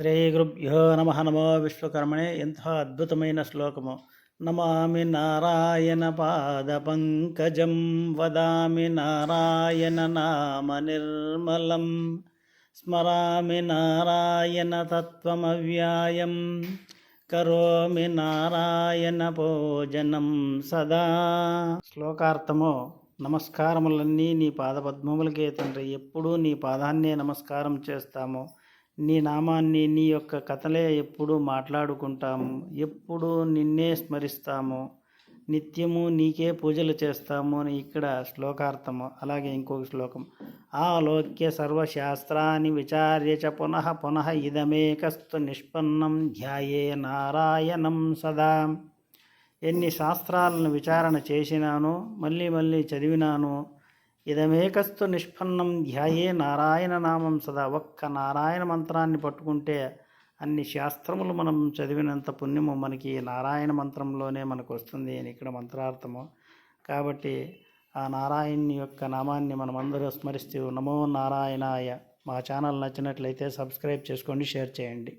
శ్రీ గురుభ్యో నమ నమో విశ్వకర్మణే ఎంతో అద్భుతమైన శ్లోకము. నమామి నారాయణ పాద పంకజం వదామి నారాయణ నామ నిర్మలం స్మరామి నారాయణ తత్వమవ్యాయం కరోమి నారాయణ భోజనం సదా. శ్లోకార్థము నమస్కారములన్నీ నీ పాదపద్మములకే తండ్రి. ఎప్పుడూ నీ పాదాన్నే నమస్కారం చేస్తాము. నీ నామాన్ని నీ యొక్క కథలే ఎప్పుడూ మాట్లాడుకుంటాము ఎప్పుడు నిన్నే స్మరిస్తాము. నిత్యము నీకే పూజలు చేస్తాము అని ఇక్కడ శ్లోకార్థము అలాగే ఇంకొక శ్లోకం. ఆలోక్య సర్వశాస్త్రాన్ని విచార్య చ పునః పునః ఇదమేకస్తు నిష్పన్నం ధ్యాయే నారాయణం సదా. ఎన్ని శాస్త్రాలను విచారణ చేసినాను మళ్ళీ మళ్ళీ చదివినాను ఇదమేకస్తు నిష్పన్నం ధ్యాయే నారాయణ నామం సదా ఒక్క నారాయణ మంత్రాన్ని పట్టుకుంటే అన్ని శాస్త్రములు మనం చదివినంత పుణ్యము మనకి నారాయణ మంత్రంలోనే మనకు వస్తుంది అని ఇక్కడ మంత్రార్థము. కాబట్టి ఆ నారాయణ్ యొక్క నామాన్ని మనం అందరూ స్మరిస్తూ నమో నారాయణాయ మా ఛానల్ నచ్చినట్లయితే సబ్స్క్రైబ్ చేసుకోండి షేర్ చేయండి.